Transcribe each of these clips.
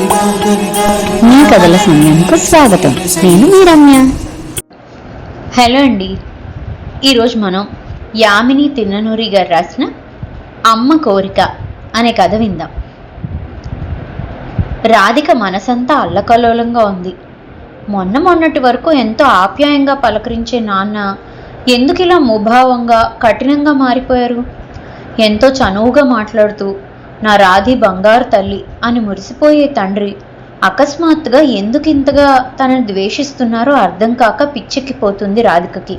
మీ కథల సమయానికి స్వాగతం. నేను మీ రమ్య. హలో అండి. ఈరోజు మనం యామిని తిన్ననూరి గారు రాసిన అమ్మ కోరిక అనే కథ విందాం. రాధిక మనసంతా అల్లకల్లోలంగా ఉంది. మొన్న మొన్నటి వరకు ఎంతో ఆప్యాయంగా పలకరించే నాన్న ఎందుకు ఇలా ముభావంగా కఠినంగా మారిపోయారు? ఎంతో చనువుగా మాట్లాడుతూ నా రాధి బంగారు తల్లి అని మురిసిపోయే తండ్రి అకస్మాత్తుగా ఎందుకింతగా తనను ద్వేషిస్తున్నారో అర్థం కాక పిచ్చెక్కిపోతుంది రాధికకి.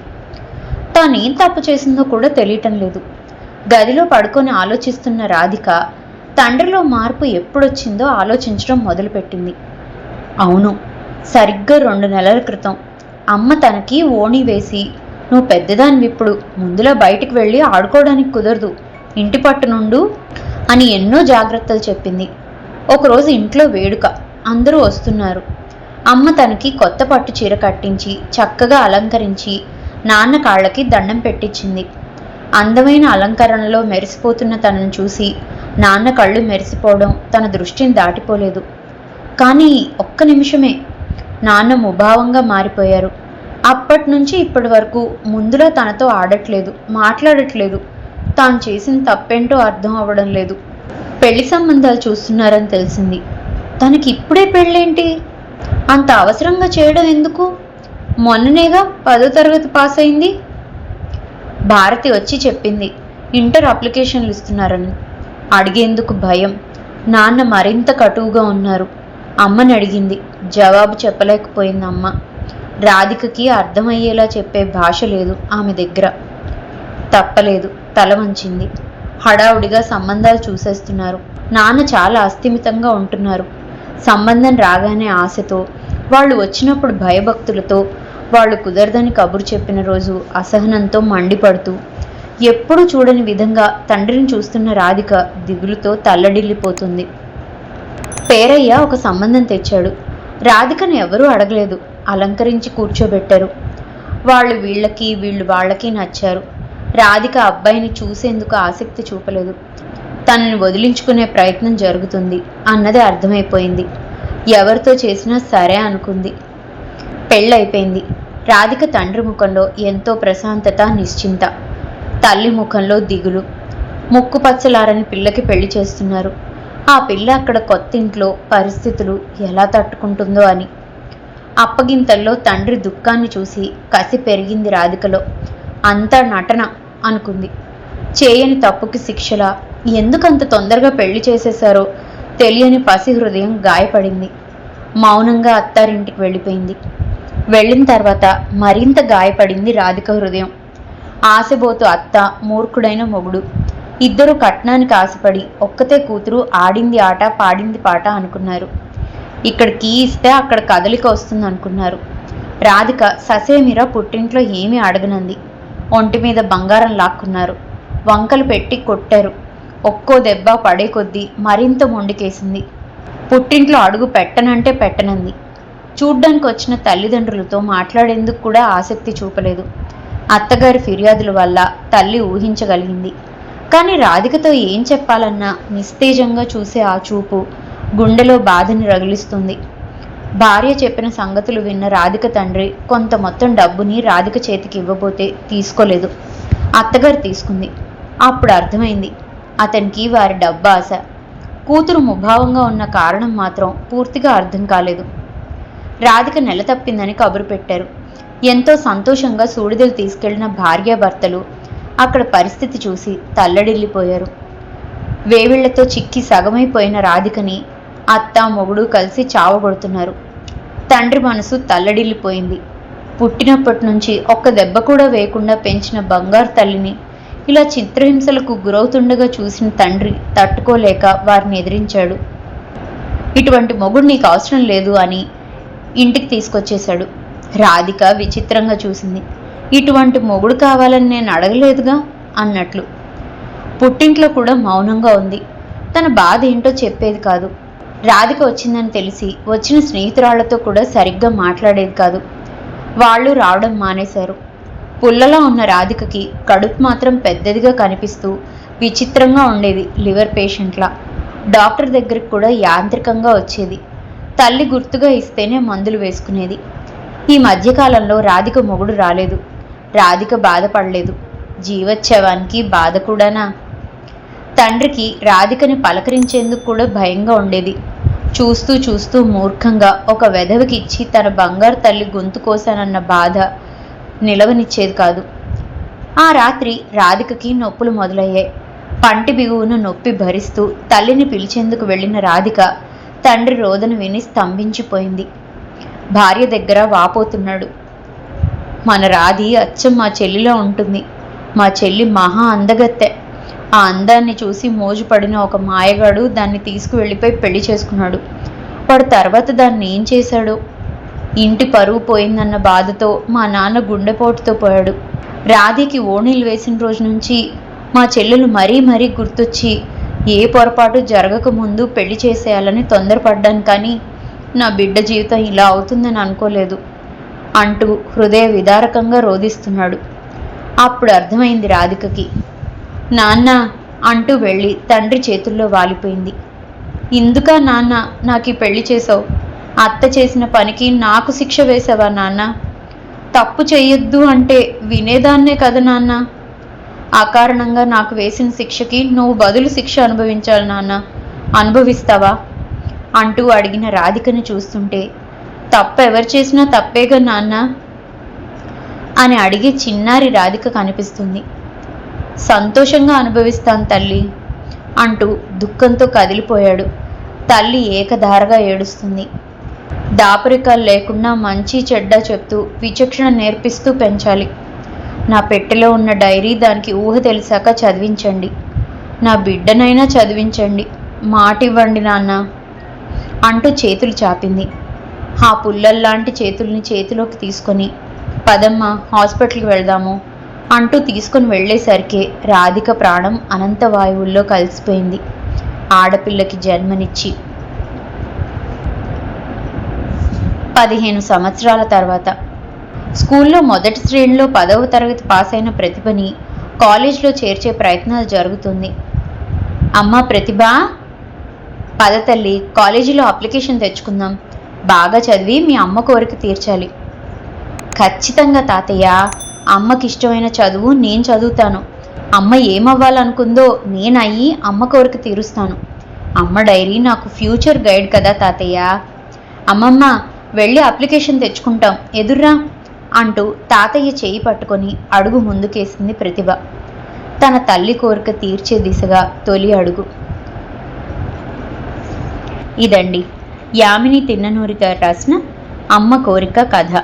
తానేం తప్పు చేసిందో కూడా తెలియటం లేదు. గదిలో పడుకొని ఆలోచిస్తున్న రాధిక తండ్రిలో మార్పు ఎప్పుడొచ్చిందో ఆలోచించడం మొదలుపెట్టింది. అవును సరిగ్గా రెండు నెలల క్రితం. అమ్మ తనకి ఓణి వేసి నువ్వు పెద్దదానివిప్పుడు ఇప్పుడు బయటికి వెళ్ళి ఆడుకోవడానికి కుదరదు. ఇంటి పట్టు నుండు అని ఎన్నో జాగ్రత్తలు చెప్పింది. ఒకరోజు ఇంట్లో వేడుక. అందరూ వస్తున్నారు. అమ్మ తనకి కొత్త పట్టు చీర కట్టించి చక్కగా అలంకరించి నాన్న కాళ్ళకి దండం పెట్టించింది. అందమైన అలంకరణలో మెరిసిపోతున్న తనను చూసి నాన్న కళ్ళు మెరిసిపోవడం తన దృష్టిని దాటిపోలేదు. కానీ ఒక్క నిమిషమే నాన్న ముభావంగా మారిపోయారు. అప్పటి నుంచి ఇప్పటి వరకు ముందులో తనతో ఆడట్లేదు మాట్లాడట్లేదు. తాను చేసిన తప్పేంటో అర్థం అవ్వడం లేదు. పెళ్ళి సంబంధాలు చూస్తున్నారని తెలిసింది. తనకి ఇప్పుడే పెళ్ళేంటి? అంత అవసరంగా చేయడం ఎందుకు? మొన్ననేగా పదో తరగతి పాస్ అయింది. భారతి వచ్చి చెప్పింది ఇంటర్ అప్లికేషన్లు ఇస్తున్నారని. అడిగేందుకు భయం. నాన్న మరింత కటువుగా ఉన్నారు. అమ్మని అడిగింది. జవాబు చెప్పలేకపోయింది అమ్మ. రాధికకి అర్థమయ్యేలా చెప్పే భాష లేదు ఆమె దగ్గర. తప్పలేదు తల వంచింది. హడావుడిగా సంబంధాలు చూసేస్తున్నారు. నాన్న చాలా అస్థిమితంగా ఉంటున్నారు. సంబంధం రాగానే ఆశతో వాళ్ళు వచ్చినప్పుడు భయభక్తులతో వాళ్ళు కుదరదని కబురు చెప్పిన రోజు అసహనంతో మండిపడుతూ ఎప్పుడూ చూడని విధంగా తండ్రిని చూస్తున్న రాధిక దిగులుతో తల్లడిల్లిపోతుంది. పేరయ్య ఒక సంబంధం తెచ్చాడు. రాధికను ఎవరూ అడగలేదు. అలంకరించి కూర్చోబెట్టారు. వాళ్ళు వీళ్ళకి వీళ్ళు వాళ్ళకి నచ్చారు. రాధిక అబ్బాయిని చూసేందుకు ఆసక్తి చూపలేదు. తనని వదిలించుకునే ప్రయత్నం జరుగుతుంది అన్నది అర్థమైపోయింది. ఎవరితో చేసినా సరే అనుకుంది. పెళ్ళైపోయింది రాధిక తండ్రి ముఖంలో ఎంతో ప్రశాంతత నిశ్చింత. తల్లి ముఖంలో దిగులు. ముక్కు పచ్చలారని పిల్లకి పెళ్ళి చేస్తున్నారు. ఆ పిల్ల అక్కడ కొత్త ఇంట్లో పరిస్థితులు ఎలా తట్టుకుంటుందో అని. అప్పగింతల్లో తండ్రి దుఃఖాన్ని చూసి కసి పెరిగింది రాధికలో. అంతా నటన. అనుకుంది. చేయని తప్పుకి శిక్షలా? ఎందుకంత తొందరగా పెళ్ళి చేసేశారో తెలియని పసి హృదయం గాయపడింది. మౌనంగా అత్తారింటికి వెళ్ళిపోయింది. వెళ్ళిన తర్వాత మరింత గాయపడింది రాధిక హృదయం. ఆశబోతు అత్త మూర్ఖుడైన మొగుడు. ఇద్దరు కట్నానికి ఆశపడి ఒక్కతే కూతురు ఆడింది ఆట పాడింది పాట అనుకున్నారు. ఇక్కడ కీ ఇస్తే అక్కడ కదలిక వస్తుంది అనుకున్నారు. రాధిక ససేమిరా పుట్టింట్లో ఏమీ అడగనంది. ఒంటి మీద బంగారం లాక్కున్నారు. వంకలు పెట్టి కొట్టారు. ఒక్కో దెబ్బ పడే కొద్దీ మరింత మొండికేసింది. పుట్టింట్లో అడుగు పెట్టనంటే పెట్టనంది. చూడ్డానికి వచ్చిన తల్లిదండ్రులతో మాట్లాడేందుకు కూడా ఆసక్తి చూపలేదు. అత్తగారి ఫిర్యాదుల వల్ల తల్లి ఊహించగలిగింది. కానీ రాధికతో ఏం చెప్పాలన్నా నిస్తేజంగా చూసే ఆ చూపు గుండెలో బాధని రగిలిస్తుంది. భార్య చెప్పిన సంగతులు విన్న రాధిక తండ్రి కొంత మొత్తం డబ్బుని రాధిక చేతికి ఇవ్వబోతే తీసుకోలేదు. అత్తగారు తీసుకుంది. అప్పుడు అర్థమైంది. అతనికి వారి డబ్బు ఆశ. కూతురు ముభావంగా ఉన్న కారణం మాత్రం పూర్తిగా అర్థం కాలేదు. రాధిక నెల తప్పిందని కబురు పెట్టారు. ఎంతో సంతోషంగా సూడిదలు తీసుకెళ్ళిన భార్యాభర్తలు అక్కడ పరిస్థితి చూసి తల్లడిల్లిపోయారు. వేవిళ్ళతో చిక్కి సగమైపోయిన రాధికని అత్త మొగుడు కలిసి చావగొడుతున్నారు తండ్రి మనసు తల్లడిల్లిపోయింది. పుట్టినప్పటి నుంచి ఒక్క దెబ్బ కూడా వేయకుండా పెంచిన బంగారు తల్లిని ఇలా చిత్రహింసలకు గురవుతుండగా చూసిన తండ్రి తట్టుకోలేక వారిని ఎదిరించాడు. ఇటువంటి మొగుడు నీకు అవసరం లేదు అని ఇంటికి తీసుకొచ్చేశాడు. రాధిక విచిత్రంగా చూసింది. ఇటువంటి మొగుడు కావాలని నేను అడగలేదుగా అన్నట్లు. పుట్టింట్లో కూడా మౌనంగా ఉంది. తన బాధ ఏంటో చెప్పేది కాదు. రాధిక వచ్చిందని తెలిసి వచ్చిన స్నేహితురాళ్ళతో కూడా సరిగ్గా మాట్లాడేది కాదు. వాళ్ళు రావడం మానేశారు. పుల్లలా ఉన్న రాధికకి కడుపు మాత్రం పెద్దదిగా కనిపిస్తూ విచిత్రంగా ఉండేది లివర్ పేషెంట్లా. డాక్టర్ దగ్గరికి కూడా యాంత్రికంగా వచ్చేది. తల్లి గుర్తుగా ఇస్తేనే మందులు వేసుకునేది. ఈ మధ్యకాలంలో రాధిక మొగుడు రాలేదు. రాధిక బాధపడలేదు. జీవోత్సవానికి బాధ కూడానా? తండ్రికి రాధికని పలకరించేందుకు కూడా భయంగా ఉండేది. చూస్తూ చూస్తూ మూర్ఖంగా ఒక వెధవికిచ్చి తన బంగారు తల్లి గొంతు కోసానన్న బాధ నిలవనిచ్చేది కాదు. ఆ రాత్రి రాధికకి నొప్పులు మొదలయ్యాయి. పంటి బిగువును నొప్పి భరిస్తూ తల్లిని పిలిచేందుకు వెళ్ళిన రాధిక తండ్రి రోదను విని స్తంభించిపోయింది. భార్య దగ్గర వాపోతున్నాడు. మన రాధి అచ్చం మా చెల్లిలో ఉంటుంది. మా చెల్లి మహా అందగత్తె. ఆ అందాన్ని చూసి మోజుపడిన ఒక మాయగాడు దాన్ని తీసుకువెళ్ళిపోయి పెళ్ళి చేసుకున్నాడు. వాడు తర్వాత దాన్ని ఏం చేశాడు? ఇంటి పరువు పోయిందన్న బాధతో మా నాన్న గుండెపోటుతో పోయాడు. రాధికి ఓణీలు వేసిన రోజు నుంచి మా చెల్లెలు మరీ మరీ గుర్తొచ్చి ఏ పొరపాటు జరగక ముందు పెళ్ళి చేసేయాలని తొందరపడ్డాను కానీ నా బిడ్డ జీవితం ఇలా అవుతుందని అనుకోలేదు అంటూ హృదయ విదారకంగా రోధిస్తున్నాడు. అప్పుడు అర్థమైంది రాధికకి నాన్న అంటూ వెళ్ళి తండ్రి చేతుల్లో వాలిపోయింది. ఇందుకా నాన్న నాకు పెళ్ళి చేసావు అత్త చేసిన పనికి నాకు శిక్ష వేసావా నాన్న? తప్పు చేయొద్దు అంటే వినేదాన్నే కదా నాన్న? అకారణంగా నాకు వేసిన శిక్షకి నువ్వు బదులు శిక్ష అనుభవించాలి నాన్న. అనుభవిస్తావా? అంటూ అడిగిన రాధికని చూస్తుంటే తప్పు ఎవరు చేసినా తప్పేగా నాన్న? అని అడిగే చిన్నారి రాధిక కనిపిస్తుంది. సంతోషంగా అనుభవిస్తాను తల్లి అంటూ దుఃఖంతో కదిలిపోయాడు. తల్లి ఏకధారగా ఏడుస్తుంది. దాపరికాలు లేకుండా మంచి చెడ్డ చెప్తూ విచక్షణ నేర్పిస్తూ పెంచాలి. నా పెట్టెలో ఉన్న డైరీ దానికి ఊహ తెలిసాక చదివించండి. నా బిడ్డనైనా చదివించండి. మాట ఇవ్వండి నాన్న అంటూ చేతులు చాపింది. ఆ పుల్లల్లాంటి చేతుల్ని చేతిలోకి తీసుకొని పదమ్మ హాస్పిటల్కి వెళ్దాము. అంటూ తీసుకొని వెళ్ళేసరికి రాధిక ప్రాణం అనంత వాయువుల్లో కలిసిపోయింది. ఆడపిల్లకి జన్మనిచ్చి పదిహేను సంవత్సరాల తర్వాత స్కూల్లో మొదటి శ్రేణిలో పదవ తరగతి పాస్ అయిన ప్రతిభని కాలేజ్లో చేర్చే ప్రయత్నాలు జరుగుతుంది. అమ్మ ప్రతిభ! పద తల్లి కాలేజీలో అప్లికేషన్ తెచ్చుకుందాం. బాగా చదివి మీ అమ్మ కోరిక తీర్చాలి. ఖచ్చితంగా తాతయ్య! అమ్మకి ఇష్టమైన చదువు నేను చదువుతాను. అమ్మ ఏమవ్వాలనుకుందో నేనయ్యి అమ్మ కోరిక తీరుస్తాను. అమ్మ డైరీ నాకు ఫ్యూచర్ గైడ్ కదా తాతయ్య? అమ్మమ్మ వెళ్ళి అప్లికేషన్ తెచ్చుకుంటాం. ఎదుర్రా? అంటూ తాతయ్య చేయి పట్టుకొని అడుగు ముందుకేసింది ప్రతిభ. తన తల్లి కోరిక తీర్చే దిశగా తొలి అడుగు. ఇదండి యామిని తిన్ననూరి గారు రాసిన అమ్మ కోరిక కథ.